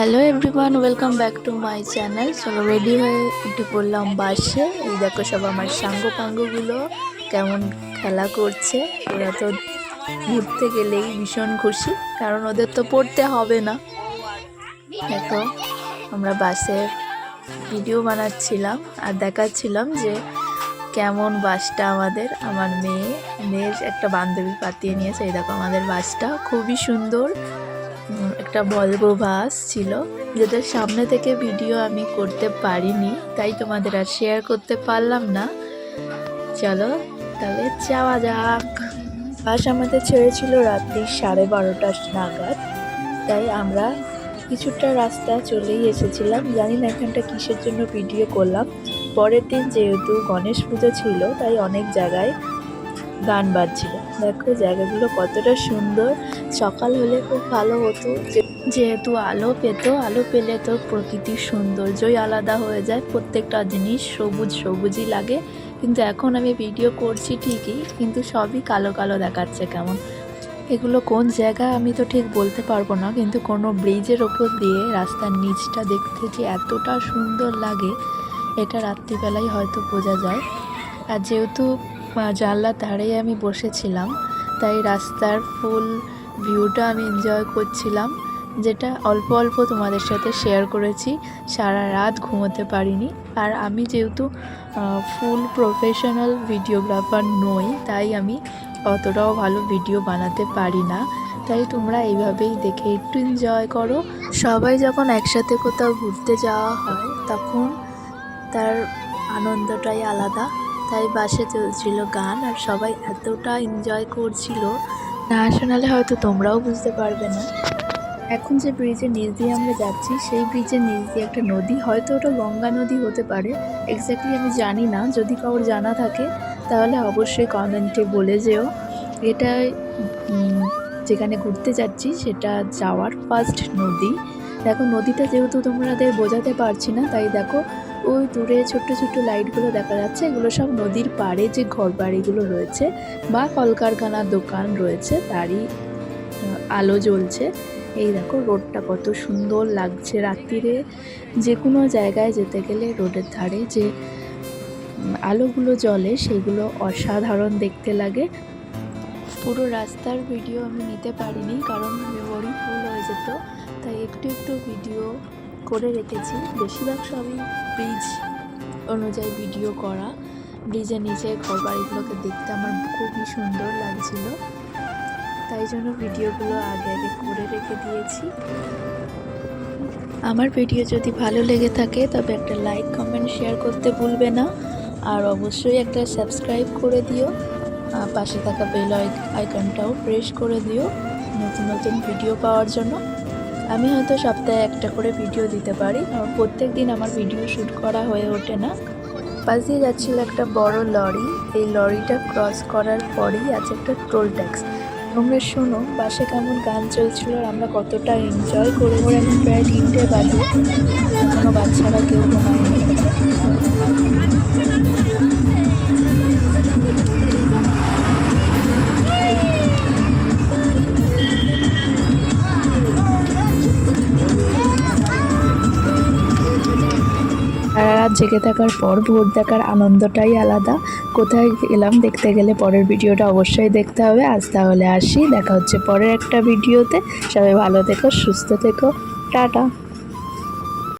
Hello everyone welcome back to my channel চলো ready হয়ে উঠে পড়লাম বাসে। এই দেখো সব আমার সাঙ্গ পাঙ্গগুলো কেমন খেলা করছে। ওরা তো ঘুরতে গেলেই ভীষণ খুশি, কারণ ওদের তো পড়তে হবে না। দেখো, আমরা বাসে ভিডিও বানাচ্ছিলাম আর দেখাচ্ছিলাম যে কেমন বাসটা আমাদের, আমার মেয়ে, মেয়ের একটা বান্ধবী পাতিয়ে নিয়েছে। এই দেখো আমাদের বাসটা, খুবই সুন্দর। একটা ভলভো বাস ছিল, যেটার সামনে থেকে ভিডিও আমি করতে পারিনি, তাই তোমাদের আর শেয়ার করতে পারলাম না। চলো, তাহলে যাওয়া যাক। বাস আমাদের ছেড়েছিল রাত্রি সাড়ে বারোটা নাগাদ, তাই আমরা কিছুটা রাস্তা চলেই এসেছিলাম। জানি না এখানটা কিসের জন্য ভিডিও করলাম। পরের দিন যেহেতু গণেশ পুজো ছিল, তাই অনেক জায়গায় গান বাজছিল। দেখো জায়গাগুলো কতটা সুন্দর। সকাল হলে খুব ভালো হতো। যেহেতু আলো পেত, আলো পেলে তো প্রকৃতির সৌন্দর্যই আলাদা হয়ে যায়। প্রত্যেকটা জিনিস সবুজ, সবুজই লাগে। কিন্তু এখন আমি ভিডিও করছি ঠিকই, কিন্তু সবই কালো কালো দেখাচ্ছে কেমন। এগুলো কোন জায়গা আমি তো ঠিক বলতে পারব না, কিন্তু কোনো ব্রিজের ওপর দিয়ে রাস্তার নিচটা দেখতে যে এতটা সুন্দর লাগে, এটা রাত্রিবেলায় হয়তো বোঝা যায়। আর যেহেতু জানলার ধারেই আমি বসেছিলাম, তাই রাস্তার ফুল ভিউটা আমি এনজয় করছিলাম, যেটা অল্প অল্প তোমাদের সাথে শেয়ার করেছি। সারা রাত ঘুমোতে পারিনি। আর আমি যেহেতু ফুল প্রফেশনাল ভিডিওগ্রাফার নই, তাই আমি অতটাও ভালো ভিডিও বানাতে পারি না। তাই তোমরা এইভাবেই দেখে একটু এনজয় করো। সবাই যখন একসাথে কোথাও ঘুরতে যাওয়া হয়, তখন তার আনন্দটাই আলাদা। তাই বাসে চলছিল গান আর সবাই এতটা এনজয় করছিল, না শোনালে হয়তো তোমরাও বুঝতে পারবে না। এখন যে ব্রিজের নিচ দিয়ে আমরা যাচ্ছি, সেই ব্রিজের নিচ দিয়ে একটা নদী, হয়তো ওটা গঙ্গা নদী হতে পারে। এক্স্যাক্টলি আমি জানি না, যদি কারোর জানা থাকে, তাহলে অবশ্যই কমেন্টে বলে যেও। এটা যেখানে ঘুরতে যাচ্ছি, সেটা যাওয়ার ফার্স্ট নদী। দেখো, নদীটা যেহেতু তোমাদের বোঝাতে পারছি না, তাই দেখো ওই দূরে ছোট্ট ছোট্ট লাইটগুলো দেখা যাচ্ছে। এগুলো সব নদীর পাড়ে যে ঘর বাড়িগুলো রয়েছে বা কলকারখানার দোকান রয়েছে, তারই আলো জ্বলছে। এই দেখো, রোডটা কত সুন্দর লাগছে। রাত্রিরে যে কোনো জায়গায় যেতে গেলে রোডের ধারে যে আলোগুলো জ্বলে, সেগুলো অসাধারণ দেখতে লাগে। পুরো রাস্তার ভিডিও আমি নিতে পারিনি, কারণ মেমোরি ফুল হয়ে যেত। তাই একটু একটু ভিডিও করে রেখেছি। বেশিরভাগ সবই ব্রিজ অনুযায়ী ভিডিও করা। ব্রিজের নিচে ঘর বাড়িগুলোকে দেখতে আমার খুবই সুন্দর লাগছিল। তাই জন্য ভিডিওগুলো আগে আগে করে রেখে দিয়েছি। আমার ভিডিও যদি ভালো লেগে থাকে, তবে একটা লাইক কমেন্ট শেয়ার করতে ভুলবে না। আর অবশ্যই একটা সাবস্ক্রাইব করে দিও। পাশে থাকা বেল আইকনটাও প্রেস করে দিও। নতুন নতুন ভিডিও পাওয়ার জন্য। আমি হয়তো সপ্তাহে একটা করে ভিডিও দিতে পারি। কারণ প্রত্যেক দিন আমার ভিডিও শ্যুট করা হয়ে ওঠে না। পাশ দিয়ে যাচ্ছিল একটা বড় লরি। এই লরিটা ক্রস করার পরেই আছে একটা টোল ট্যাক্স তোমরা শোনো, বাসে কেমন গান চলছিল আর আমরা কতটা এনজয় করে করে আমি প্রায় তিনটে বাজে। কোনো বাচ্চারা কেউ ঘুমায়নি সারা রাত জেগে থাকার পর, ভোর দেখার আনন্দটাই আলাদা। কোথায় গেলাম দেখতে গেলে পরের ভিডিওটা অবশ্যই দেখতে হবে। আজ তাহলে আসি, দেখা হচ্ছে পরের একটা ভিডিওতে। সবাই ভালো থেকো, সুস্থ থেকো। টাটা।